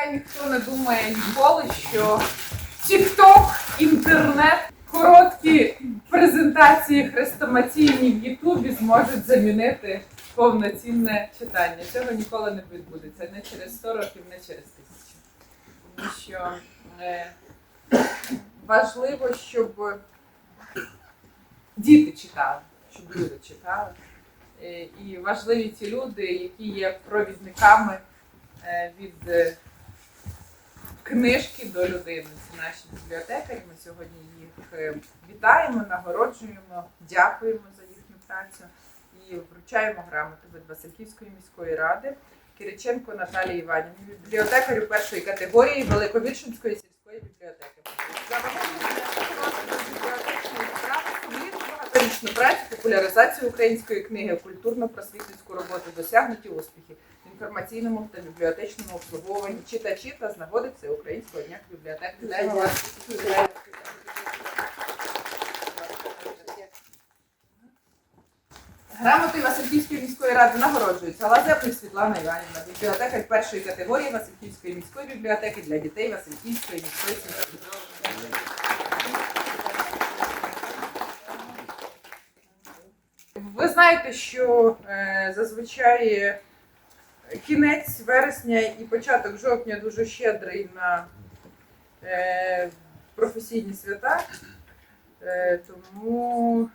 Хай ніхто не думає ніколи, що TikTok, інтернет, короткі презентації хрестоматійні в Ютубі зможуть замінити повноцінне читання. Цього ніколи не відбудеться не через 100 років, не через тисячу. Тому що е, важливо, щоб діти читали, щоб люди читали. Е, І важливі ті люди, які є провідниками е, від е, книжки до людини. Це наші бібліотекарі. Ми сьогодні їх е, вітаємо, нагороджуємо, дякуємо за їхню працю і вручаємо грамоти від Васильківської міської ради Кириченко Наталії Іванівні, бібліотекарю першої категорії Великовіршинської сільської бібліотеки. Працю, популяризацію української книги, культурно-просвітницьку роботу, досягнуті успіхи інформаційному та бібліотечному обслуговуванні читачі та з нагоди Всеукраїнського дня бібліотек. Грамотою Васильківської міської ради нагороджується Лазепник Світлана Іванівна, бібліотекар першої категорії Васильківської міської бібліотеки для дітей Васильківської міської сільської. Ви знаєте, що е, зазвичай кінець вересня і початок жовтня дуже щедрий на е, професійні свята. Е, тому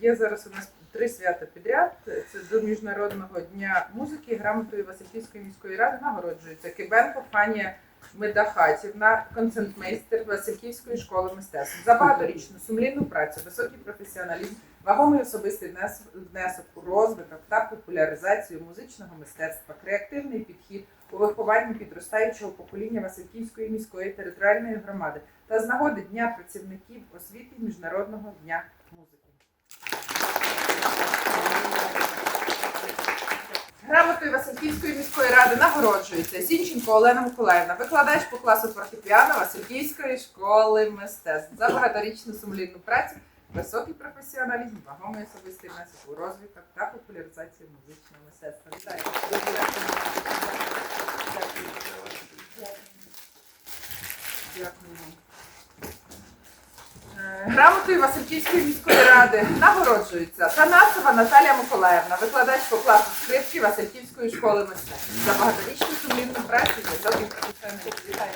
є зараз у нас три свята підряд. Це до Міжнародного дня музики, грамотою Васильківської міської ради нагороджується Кибенко Фанія Медахатівна, концертмейстер Васильківської школи мистецтв. За багаторічну сумлінну працю, високий професіоналізм, вагомий особистий внесок у розвиток та популяризацію музичного мистецтва, креативний підхід у вихованні підростаючого покоління Васильківської міської територіальної громади та з нагоди Дня працівників освіти Міжнародного дня музики. Грамотою Васильківської міської ради нагороджується Зінченко Олена Миколаївна, викладач по класу фортепіано Васильківської школи мистецтв за багаторічну сумлінну працю, високий професіоналізм, вагомий особистий внесок у розвиток та популяризацію музичного мистецтва. Вітаю! Дякую. Грамотою Васильківської міської ради нагороджується Танасова Наталія Миколаївна, викладач по класу скрипки Васильківської школи мистецтв. За багаторічну сумлінну працю і високий. Вітаю.